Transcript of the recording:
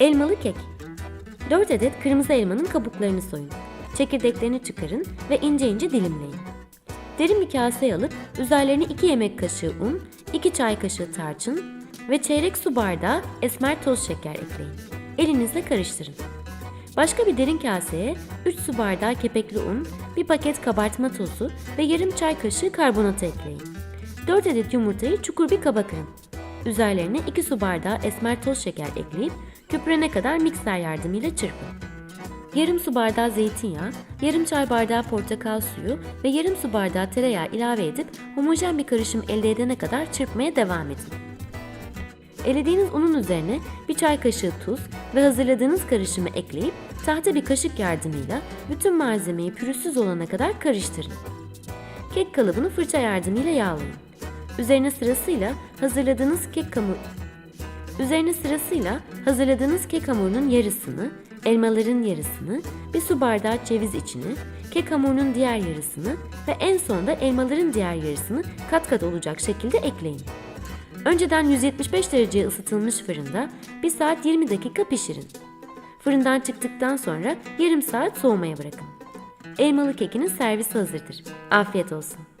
Elmalı kek. 4 adet kırmızı elmanın kabuklarını soyun. Çekirdeklerini çıkarın ve ince ince dilimleyin. Derin bir kaseye alıp üzerlerine 2 yemek kaşığı un, 2 çay kaşığı tarçın ve çeyrek su bardağı esmer toz şeker ekleyin. Elinizle karıştırın. Başka bir derin kaseye 3 su bardağı kepekli un, 1 paket kabartma tozu ve yarım çay kaşığı karbonatı ekleyin. 4 adet yumurtayı çukur bir kaba kırın. Üzerlerine 2 su bardağı esmer toz şeker ekleyip köpürene kadar mikser yardımıyla çırpın. Yarım su bardağı zeytinyağı, yarım çay bardağı portakal suyu ve yarım su bardağı tereyağı ilave edip homojen bir karışım elde edene kadar çırpmaya devam edin. Elediğiniz unun üzerine bir çay kaşığı tuz ve hazırladığınız karışımı ekleyip tahta bir kaşık yardımıyla bütün malzemeyi pürüzsüz olana kadar karıştırın. Kek kalıbını fırça yardımıyla yağlayın. Üzerine sırasıyla hazırladığınız kek hamur Üzerine sırasıyla hazırladığınız kek hamurunun yarısını, elmaların yarısını, bir su bardağı ceviz içini, kek hamurunun diğer yarısını ve en sonunda elmaların diğer yarısını kat kat olacak şekilde ekleyin. Önceden 175 dereceye ısıtılmış fırında 1 saat 20 dakika pişirin. Fırından çıktıktan sonra yarım saat soğumaya bırakın. Elmalı kekinin servisi hazırdır. Afiyet olsun.